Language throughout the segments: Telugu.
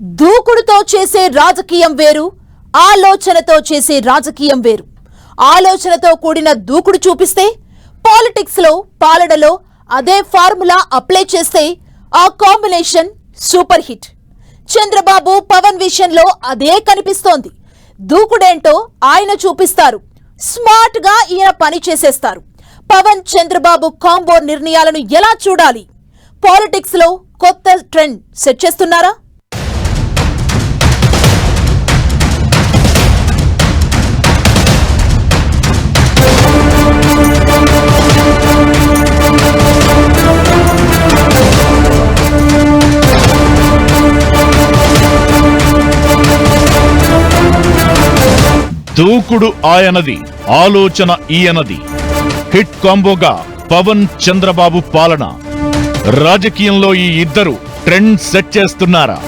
దూకుడుతో చేసే రాజకీయం వేరు ఆలోచనతో చేసే రాజకీయం వేరు. ఆలోచనతో కూడిన దూకుడు చూపిస్తే పాలిటిక్స్లో పాలనలో అదే ఫార్ములా అప్లై చేస్తే ఆ combination super hit. Chandrababu Pavan విషయంలో అదే కనిపిస్తోంది. దూకుడేంటో ఆయన చూపిస్తారు. స్మార్ట్గా ఈయన పని చేసేస్తారు. పవన్ చంద్రబాబు కాంబో నిర్ణయాలను ఎలా చూడాలి? పాలిటిక్స్లో కొత్త ట్రెండ్ సెట్ చేస్తున్నారా? దూకుడు ఆయనది ఆలోచన ఈయనది. హిట్ కాంబోగా పవన్ చంద్రబాబు పాలన. రాజకీయంలో ఈ ఇద్దరు ట్రెండ్ సెట్ చేస్తున్నారా?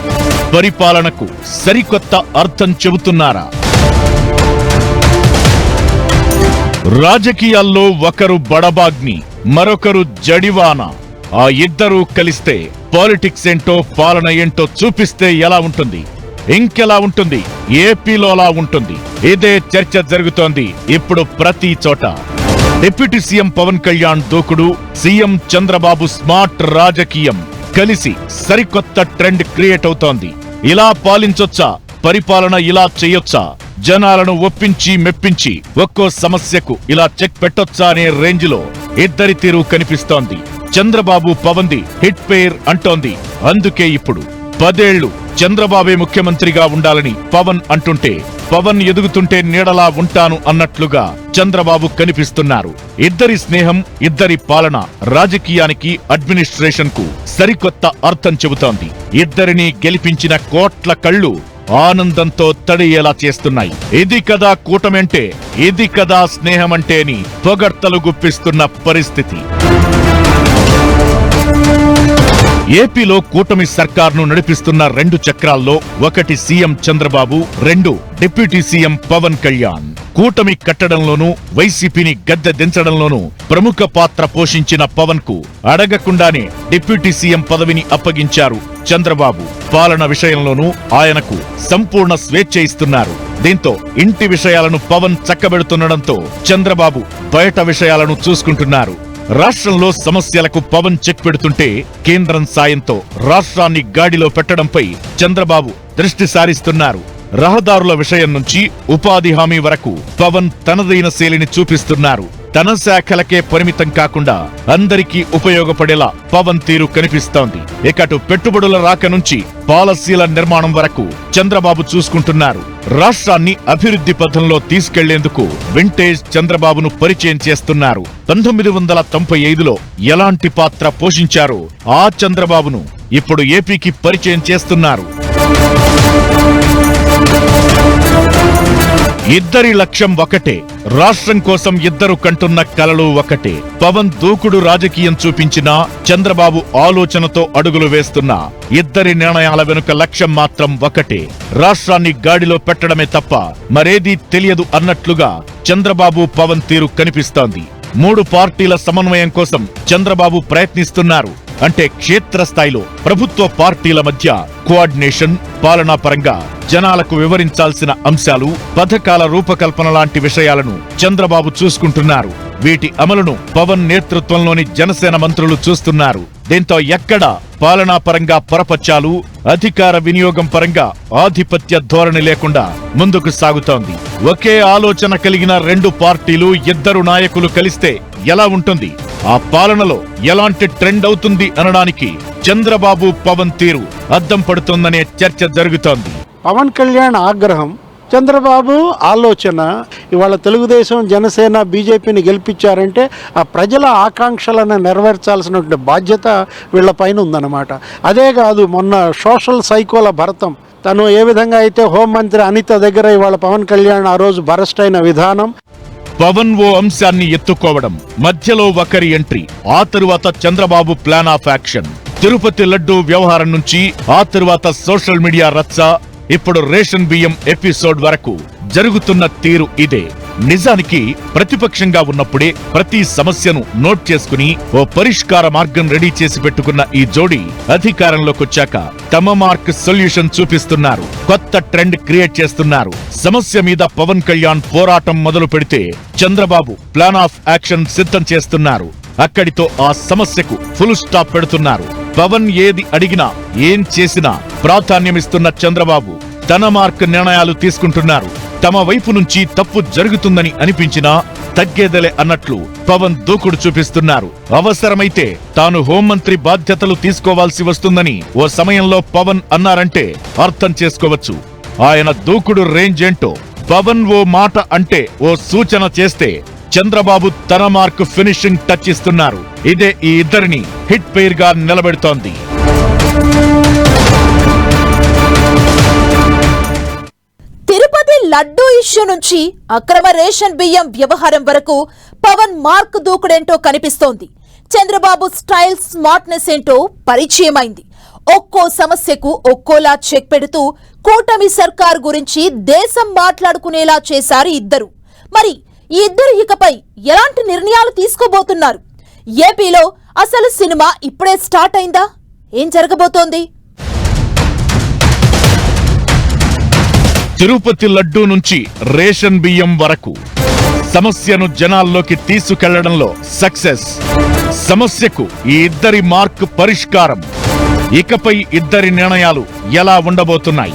పరిపాలనకు సరికొత్త అర్థం చెబుతున్నారా? రాజకీయాల్లో ఒకరు బడబాగ్ని మరొకరు జడివాన. ఆ ఇద్దరూ కలిస్తే పాలిటిక్స్ ఏంటో పాలన ఏంటో చూపిస్తే ఎలా ఉంటుంది? ఇంకెలా ఉంటుంది? ఏపీలో అలా ఉంటుంది. ఇదే చర్చ జరుగుతోంది. ఇప్పుడు ప్రతి చోట. డిప్యూటీ సీఎం పవన్ కళ్యాణ్ దూకుడు సీఎం చంద్రబాబు స్మార్ట్ రాజకీయం. కలిసి సరికొత్త ట్రెండ్ క్రియేట్ అవుతోంది. ఇలా పాలించొచ్చా? పరిపాలన ఇలా చేయొచ్చా? జనాలను ఒప్పించి మెప్పించి ఒక్కో సమస్యకు ఇలా చెక్ పెట్టొచ్చా అనే రేంజ్లో ఇద్దరి తీరు కనిపిస్తోంది. చంద్రబాబు పవన్ది హిట్ పేర్ అంటోంది. అందుకే ఇప్పుడు పదేళ్ళు చంద్రబాబే ముఖ్యమంత్రిగా ఉండాలని పవన్ అంటుంటే పవన్ ఎదుగుతుంటే నీడలా ఉంటాను అన్నట్లుగా చంద్రబాబు కనిపిస్తున్నారు. ఇద్దరి స్నేహం ఇద్దరి పాలన రాజకీయానికి అడ్మినిస్ట్రేషన్కు సరికొత్త అర్థం చెబుతోంది. ఇద్దరిని గెలిపించిన కోట్ల కళ్ళు ఆనందంతో తడియేలా చేస్తున్నాయి. ఇది కదా కూటమంటే ఇది కదా స్నేహమంటే అని పొగడ్తలు గుప్పిస్తున్న పరిస్థితి. ఏపీలో కూటమి సర్కార్ను నడిపిస్తున్న రెండు చక్రాల్లో ఒకటి సీఎం చంద్రబాబు రెండు డిప్యూటీ సీఎం పవన్ కళ్యాణ్. కూటమి కట్టడంలోనూ వైసీపీని గద్దె దించడంలోనూ ప్రముఖ పాత్ర పోషించిన పవన్కు అడగకుండానే డిప్యూటీ సీఎం పదవిని అప్పగించారు చంద్రబాబు. పాలన విషయంలోనూ ఆయనకు సంపూర్ణ స్వేచ్ఛ ఇస్తున్నారు. దీంతో ఇంటి విషయాలను పవన్ చక్కబెడుతుండడంతో చంద్రబాబు బయట విషయాలను చూసుకుంటున్నారు. రాష్ట్రంలో సమస్యలకు పవన్ చెక్ పెడుతుంటే కేంద్రం సాయంతో రాష్ట్రాన్ని గాడిలో పెట్టడంపై చంద్రబాబు దృష్టి సారిస్తున్నారు. రహదారుల విషయం నుంచి ఉపాధి హామీ వరకు పవన్ తనదైన శైలిని చూపిస్తున్నారు. తన శాఖలకే పరిమితం కాకుండా అందరికీ ఉపయోగపడేలా పవన్ తీరు కనిపిస్తోంది. ఇకటు పెట్టుబడుల రాక నుంచి పాలసీల నిర్మాణం వరకు చంద్రబాబు చూసుకుంటున్నారు. రాష్ట్రాన్ని అభివృద్ధి పథంలో తీసుకెళ్ళేందుకు వింటేజ్ చంద్రబాబును పరిచయం చేస్తున్నారు. పంతొమ్మిది వందల తొంభై ఐదులో ఎలాంటి పాత్ర పోషించారో ఆ చంద్రబాబును ఇప్పుడు ఏపీకి పరిచయం చేస్తున్నారు. ఇద్దరి లక్ష్యం ఒకటే. రాష్ట్రం కోసం ఇద్దరు కంటున్న కలలు ఒకటే. పవన్ దూకుడు రాజకీయం చూపించినా చంద్రబాబు ఆలోచనతో అడుగులు వేస్తున్నా ఇద్దరి నిర్ణయాల వెనుక లక్ష్యం మాత్రం ఒకటే. రాష్ట్రాన్ని గాడిలో పెట్టడమే తప్ప మరేదీ తెలియదు అన్నట్లుగా చంద్రబాబు పవన్ తీరు కనిపిస్తోంది. మూడు పార్టీల సమన్వయం కోసం చంద్రబాబు ప్రయత్నిస్తున్నారు. అంటే క్షేత్రస్థాయిలో ప్రభుత్వ పార్టీల మధ్య కోఆర్డినేషన్ పాలనా పరంగా జనాలకు వివరించాల్సిన అంశాలు పథకాల రూపకల్పన లాంటి విషయాలను చంద్రబాబు చూసుకుంటున్నారు. వీటి అమలును పవన్ నేతృత్వంలోని జనసేన మంత్రులు చూస్తున్నారు. దీంతో ఎక్కడ పాలనా పరంగా పొరపచ్చాలు అధికార వినియోగం పరంగా ఆధిపత్య ధోరణి లేకుండా ముందుకు సాగుతోంది. ఒకే ఆలోచన కలిగిన రెండు పార్టీలు ఇద్దరు నాయకులు కలిస్తే ఎలా ఉంటుంది? ఆ పాలనలో ఎలాంటి ట్రెండ్ అవుతుంది అనడానికి చంద్రబాబు పవన్ తీరు అద్దం పడుతుందనే చర్చ జరుగుతోంది. పవన్ కళ్యాణ్ ఆగ్రహం చంద్రబాబు ఆలోచన ఇవాళ తెలుగుదేశం జనసేన బీజేపీని గెలిపించారంటే ఆ ప్రజల ఆకాంక్షలను నెరవేర్చాల్సినటువంటి బాధ్యత వీళ్ళపైన ఉందన్నమాట. అదే కాదు మొన్న సోషల్ సైకోల భరతం. తను ఏ విధంగా అయితే హోంమంత్రి అనిత దగ్గర ఇవాళ పవన్ కళ్యాణ్ ఆ రోజు భరస్ట్ అయిన విధానం. పవన్ ఓ అంశాన్ని ఎత్తుకోవడం మధ్యలో ఒకరి ఎంట్రీ ఆ తరువాత Chandrababu plan of action. Tirupati laddu వ్యవహారం నుంచి ఆ తరువాత సోషల్ మీడియా రచ్చ ఇప్పుడు రేషన్ బియ్యం ఎపిసోడ్ వరకు జరుగుతున్న తీరు ఇదే. నిజానికి ప్రతిపక్షంగా ఉన్నప్పుడే ప్రతి సమస్యను నోట్ చేసుకుని ఓ పరిష్కార మార్గం రెడీ చేసి పెట్టుకున్న ఈ జోడీ అధికారంలోకొచ్చాక తమ మార్క్ సొల్యూషన్ చూపిస్తున్నారు. కొత్త ట్రెండ్ క్రియేట్ చేస్తున్నారు. సమస్య మీద పవన్ కళ్యాణ్ పోరాటం మొదలు పెడితే చంద్రబాబు ప్లాన్ ఆఫ్ యాక్షన్ సిద్ధం చేస్తున్నారు. అక్కడితో ఆ సమస్యకు ఫుల్ స్టాప్ పెడుతున్నారు. పవన్ ఏది అడిగినా ఏం చేసినా ప్రాధాన్యమిస్తున్న చంద్రబాబు తన మార్క్ నిర్ణయాలు తీసుకుంటున్నారు. తమ వైపు నుంచి తప్పు జరుగుతుందని అనిపించినా తగ్గేదలే అన్నట్లు పవన్ దూకుడు చూపిస్తున్నారు. అవసరమైతే తాను హోంమంత్రి బాధ్యతలు తీసుకోవాల్సి వస్తుందని ఓ సమయంలో పవన్ అన్నారంటే అర్థం చేసుకోవచ్చు. ఆయన దూకుడు రేంజ్ ఏంటో పవన్ ఓ మాట అంటే ఓ సూచన చేస్తే చంద్రబాబు తన మార్క్ ఫినిషింగ్ టచ్ ఇస్తున్నారు. ఇదే ఈ ఇద్దరిని హిట్ పేర్గా నిలబెడుతోంది. తిరుపతి లడ్డూ ఇష్యూ నుంచి అక్రమ రేషన్ బియ్యం వ్యవహారం వరకు పవన్ మార్క్ దూకుడేంటో కనిపిస్తోంది. చంద్రబాబు స్టైల్ స్మార్ట్నెస్ ఏంటో పరిచయమైంది. ఒక్కో సమస్యకు ఒక్కోలా చెక్ పెడుతూ కూటమి సర్కార్ గురించి దేశం మాట్లాడుకునేలా చేశారు ఇద్దరు. మరి ఈ ఇద్దరు ఇకపై ఎలాంటి నిర్ణయాలు తీసుకోబోతున్నారు? ఏపీలో అసలు సినిమా ఇప్పుడే స్టార్ట్ అయిందా? ఏం జరగబోతోంది? తిరుపతి లడ్డూ నుంచి రేషన్ బియ్యం వరకు సమస్యను జనాల్లోకి తీసుకెళ్ళడంలో సక్సెస్. సమస్యకు ఈ ఇద్దరి మార్క్ పరిష్కారం. ఇకపై ఇద్దరి నిర్ణయాలు ఎలా ఉండబోతున్నాయి?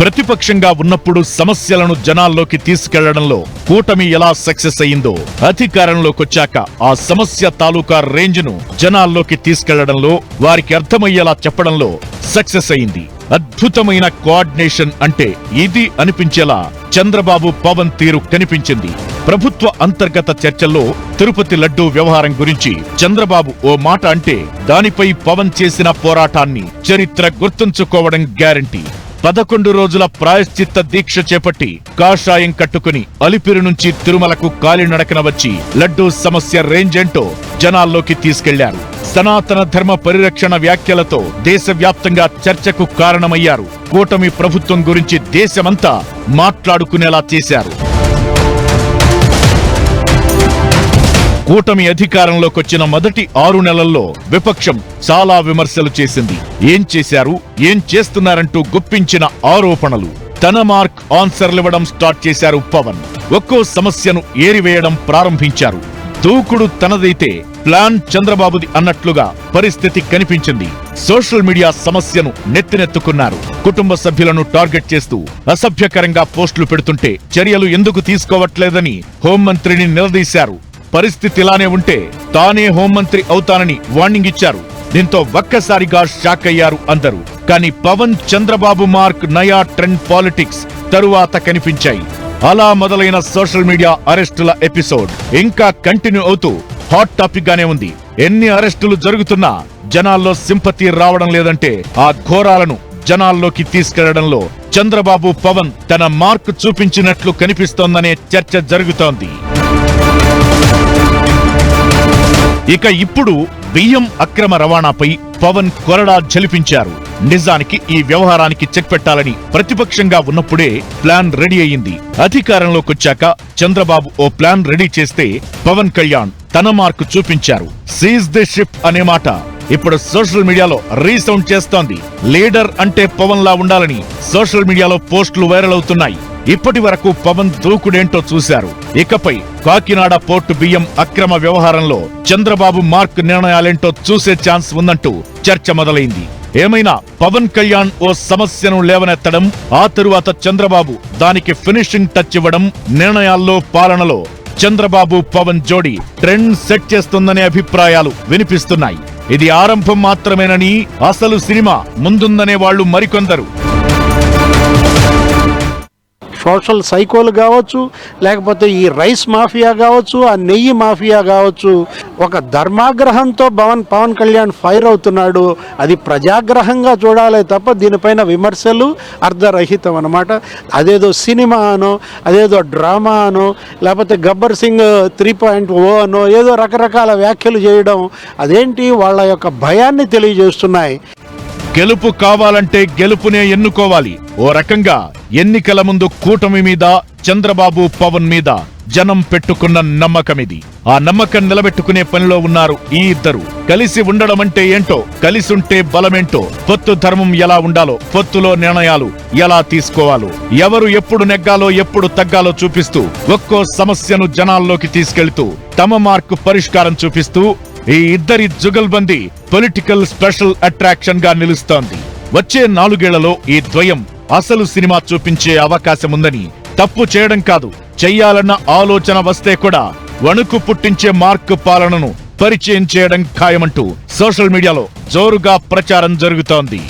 ప్రతిపక్షంగా ఉన్నప్పుడు సమస్యలను జనాల్లోకి తీసుకెళ్ళడంలో కూటమి ఎలా సక్సెస్ అయిందో అధికారంలోకొచ్చాక ఆ సమస్య తాలూకా రేంజ్ను జనాల్లోకి తీసుకెళ్ళడంలో వారికి అర్థమయ్యేలా చెప్పడంలో సక్సెస్ అయింది అద్భుతమైన కోఆర్డినేషన్ అంటే ఇది అనిపించేలా చంద్రబాబు పవన్ తీరు కనిపించింది. ప్రభుత్వ అంతర్గత చర్చల్లో తిరుపతి లడ్డూ వ్యవహారం గురించి చంద్రబాబు ఓ మాట అంటే దానిపై పవన్ చేసిన పోరాటాన్ని చరిత్ర గుర్తుంచుకోవడం గ్యారంటీ. పదకొండు రోజుల ప్రాయశ్చిత్త దీక్ష చేపట్టి కాషాయం కట్టుకుని అలిపిరి నుంచి తిరుమలకు కాలినడకన వచ్చి లడ్డూ సమస్య రేంజ్ ఏంటో జనాల్లోకి తీసుకెళ్ళారు. సనాతన ధర్మ పరిరక్షణ వ్యాఖ్యలతో దేశవ్యాప్తంగా చర్చకు కారణమయ్యారు. కూటమి ప్రభుత్వం గురించి దేశమంతా మాట్లాడుకునేలా చేశారు. కూటమి అధికారంలోకొచ్చిన మొదటి ఆరు నెలల్లో విపక్షం చాలా విమర్శలు చేసింది. ఏం చేశారు? ఏం చేస్తున్నారంటూ గుప్పించిన ఆరోపణలు. తన మార్క్ ఆన్సర్లివ్వడం స్టార్ట్ చేశారు పవన్. ఒక్కో సమస్యను ఏరివేయడం ప్రారంభించారు. దూకుడు తనదైతే ప్లాన్ చంద్రబాబుది అన్నట్లుగా పరిస్థితి కనిపించింది. సోషల్ మీడియా సమస్యను నెత్తినెత్తుకున్నారు. కుటుంబ సభ్యులను టార్గెట్ చేస్తూ అసభ్యకరంగా పోస్టులు పెడుతుంటే చర్యలు ఎందుకు తీసుకోవట్లేదని హోంమంత్రిని నిలదీశారు. పరిస్థితి ఇలానే ఉంటే తానే హోంమంత్రి అవుతానని వార్నింగ్ ఇచ్చారు. దీంతో ఒక్కసారిగా షాక్ అయ్యారు అందరూ. కానీ పవన్ చంద్రబాబు మార్క్ నయా ట్రెండ్ పాలిటిక్స్ తరువాత కనిపించాయి. అలా మొదలైన సోషల్ మీడియా అరెస్టుల ఎపిసోడ్ ఇంకా కంటిన్యూ అవుతూ హాట్ టాపిక్ గానే ఉంది. ఎన్ని అరెస్టులు జరుగుతున్నా జనాల్లో సింపతి రావడం లేదంటే ఆ ఘోరాలను జనాల్లోకి తీసుకెళ్ళడంలో చంద్రబాబు పవన్ తన మార్క్ చూపించినట్లు కనిపిస్తోందనే చర్చ జరుగుతోంది. ఇక ఇప్పుడు బియ్యం అక్రమ రవాణాపై పవన్ కొరడా జలిపించారు. నిజానికి ఈ వ్యవహారానికి చెక్ పెట్టాలని ప్రతిపక్షంగా ఉన్నప్పుడే ప్లాన్ రెడీ అయింది అధికారంలోకొచ్చాక చంద్రబాబు ఓ ప్లాన్ రెడీ చేస్తే పవన్ కళ్యాణ్ తన మార్కు చూపించారు. సీజ్ ది షిప్ అనే మాట. ఇప్పుడు సోషల్ మీడియాలో రీసౌండ్ చేస్తోంది. లీడర్ అంటే పవన్ లా ఉండాలని సోషల్ మీడియాలో పోస్టులు వైరల్ అవుతున్నాయి. ఇప్పటి వరకు పవన్ దూకుడేంటో చూశారు. ఇకపై కాకినాడ పోర్టు బియ్యం అక్రమ వ్యవహారంలో చంద్రబాబు మార్క్ నిర్ణయాలేంటో చూసే ఛాన్స్ ఉందంటూ చర్చ మొదలైంది. ఏమైనా పవన్ కళ్యాణ్ ఓ సమస్యను లేవనెత్తడం ఆ తరువాత చంద్రబాబు దానికి ఫినిషింగ్ టచ్ ఇవ్వడం నిర్ణయాల్లో పాలనలో చంద్రబాబు పవన్ జోడీ ట్రెండ్ సెట్ చేస్తుందనే అభిప్రాయాలు వినిపిస్తున్నాయి. ఇది ఆరంభం మాత్రమేనని అసలు సినిమా ముందుందనే వాళ్ళు మరికొందరు. సోషల్ సైకోలు కావచ్చు లేకపోతే ఈ రైస్ మాఫియా కావచ్చు ఆ నెయ్యి మాఫియా కావచ్చు ఒక ధర్మాగ్రహంతో పవన్ పవన్ కళ్యాణ్ ఫైర్ అవుతున్నాడు అది ప్రజాగ్రహంగా చూడాలి తప్ప దీనిపైన విమర్శలు అర్ధరహితం అనమాట అదేదో సినిమా అనో అదేదో డ్రామా అనో లేకపోతే Gabbar Singh three point O అనో ఏదో రకరకాల వ్యాఖ్యలు చేయడం అదేంటి వాళ్ళ యొక్క భయాన్ని తెలియజేస్తున్నాయి. గెలుపు కావాలంటే గెలుపునే ఎన్నుకోవాలి. ఓ రకంగా ఎన్నికల ముందు కూటమి మీద చంద్రబాబు పవన్ మీద జనం పెట్టుకున్న నమ్మకమిది. ఆ నమ్మకం నిలబెట్టుకునే పనిలో ఉన్నారు ఈ ఇద్దరు. కలిసి ఉండడం అంటే ఏంటో కలిసుంటే బలమేంటో పొత్తు ధర్మం ఎలా ఉండాలో పొత్తులో నిర్ణయాలు ఎలా తీసుకోవాలో ఎవరు ఎప్పుడు నెగ్గాలో ఎప్పుడు తగ్గాలో చూపిస్తూ ఒక్కో సమస్యను జనాల్లోకి తీసుకెళ్తూ తమ మార్కు పరిష్కారం చూపిస్తూ ఈ ఇద్దరి జుగల్బందీ పొలిటికల్ స్పెషల్ అట్రాక్షన్గా నిలుస్తోంది. వచ్చే నాలుగేళ్ళలో ఈ ద్వయం అసలు సినిమా చూపించే అవకాశం ఉందని తప్పు చేయడం కాదు చెయ్యాలన్న ఆలోచన వస్తే కూడా వణుకు పుట్టించే మార్క్ పాలనను పరిచయం చేయడం ఖాయమంటూ సోషల్ మీడియాలో జోరుగా ప్రచారం జరుగుతోంది.